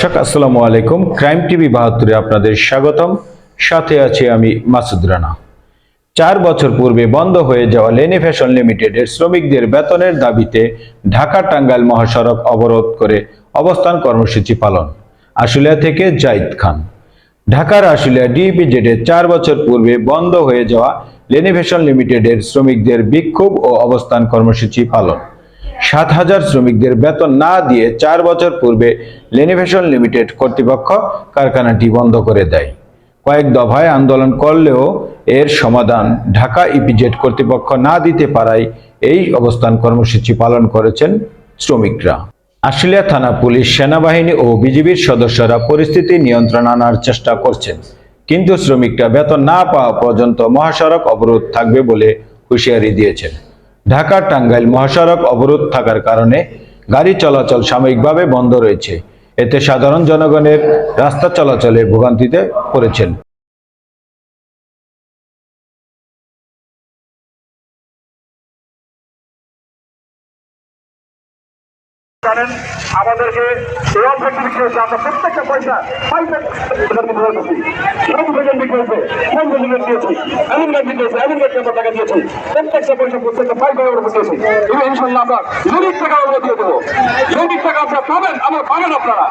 দর্শক, আসসালামু আলাইকুম। ক্রাইম টিভি বাহাত্তরে আপনাদের স্বাগতম। সাথে আছি আমি মাসুদ রানা। চার বছর পূর্বে বন্ধ হয়ে যাওয়া লেনি ফ্যাশন লিমিটেডের শ্রমিকদের বেতনের দাবিতে ঢাকা টাঙ্গাইল মহাসড়ক অবরোধ করে অবস্থান কর্মসূচি পালন। আশুলিয়া থেকে জাইদ খান। ঢাকার আশুলিয়া ডিপিজেডে চার বছর পূর্বে বন্ধ হয়ে যাওয়া লেনি ফ্যাশন লিমিটেডের শ্রমিকদের বিক্ষোভ ও অবস্থান কর্মসূচি পালন। সাত হাজার শ্রমিকদের বেতন না দিয়ে চার বছর পূর্বে লেনিভেশন লিমিটেড কর্তৃপক্ষ কারখানাটি বন্ধ করে দেয়। কয়েক দফায় আন্দোলন করলেও এর সমাধান ঢাকা ইপিজেড কর্তৃপক্ষ না দিতে পারায় এই অবস্থান কর্মসূচি পালন করেছেন শ্রমিকরা। আশুলিয়া থানা পুলিশ, সেনাবাহিনী ও বিজিবির সদস্যরা পরিস্থিতি নিয়ন্ত্রণ আনার চেষ্টা করছেন। কিন্তু শ্রমিকরা বেতন না পাওয়া পর্যন্ত মহাসড়ক অবরোধ থাকবে বলে হুঁশিয়ারি দিয়েছেন। ঢাকা টাঙ্গাইল মহাসড়ক অবরোধ থাকার কারণে গাড়ি চলাচল সাময়িকভাবে বন্ধ রয়েছে। এতে সাধারণ জনগণের রাস্তা চলাচলে ভোগান্তিতে পড়েছেন। জানেন, আমাদেরকে বিক্রি হচ্ছে আমরা প্রত্যেকটা পয়সা হয়েছি হয়েছে দিয়েছি এমন গাছ বিক্রি এমন গাছকে আমরা টাকা দিয়েছি, প্রত্যেকটা পয়সা প্রত্যেকটা পাইপের আমরা দিয়েছি। এবং ইনশাল্লাহ আমরা ইউনিট টাকা আমরা দিয়ে দেবো। ইউনিট টাকা আপনারা পাবেন, আমার পাবেন আপনারা।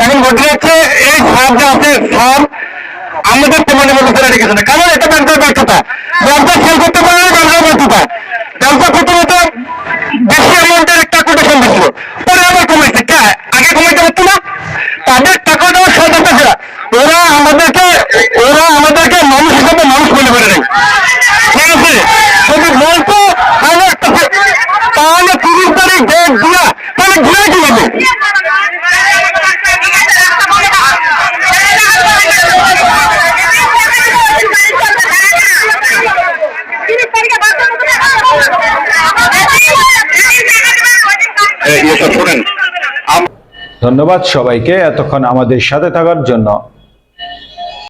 এখন ঘটনা হচ্ছে এই ফার্ম যে আছে ফার্ম আমাদের তেমনি মতো করে রেখেছে না অ্যামাউন্টের একটা কোটা সম্ভব পরে আবার কমাইছে আগে কমাইতে পারতো না। তাদের টাকা দেওয়ার সরকার ধন্যবাদ সবাইকে এতক্ষণ আমাদের সাথে থাকার জন্য